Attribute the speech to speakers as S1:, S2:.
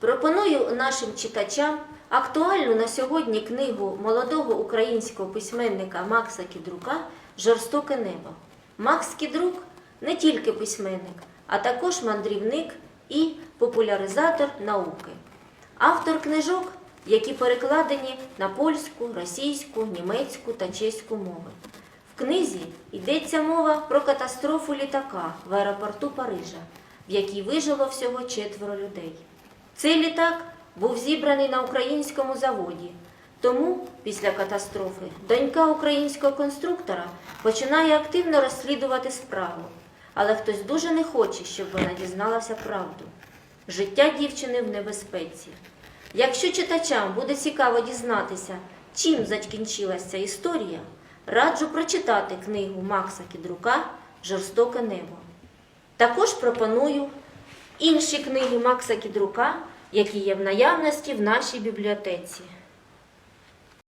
S1: Пропоную нашим читачам актуальну на сьогодні книгу молодого українського письменника Макса Кідрука Жорстоке небо. Макс Кідрук не тільки письменник, а також мандрівник і популяризатор науки. Автор книжок, які перекладені на польську, російську, німецьку та чеську мови. В книзі йдеться мова про катастрофу літака в аеропорту Парижа, в якій вижило всього четверо людей. Цей літак був зібраний на українському заводі. Тому, після катастрофи, донька українського конструктора починає активно розслідувати справу. Але хтось дуже не хоче, щоб вона дізналася правду. Життя дівчини в небезпеці. Якщо читачам буде цікаво дізнатися, чим закінчилася історія, раджу прочитати книгу Макса Кідрука Жорстоке небо. Також пропоную інші книги Макса Кідрука, які є в наявності в нашій бібліотеці.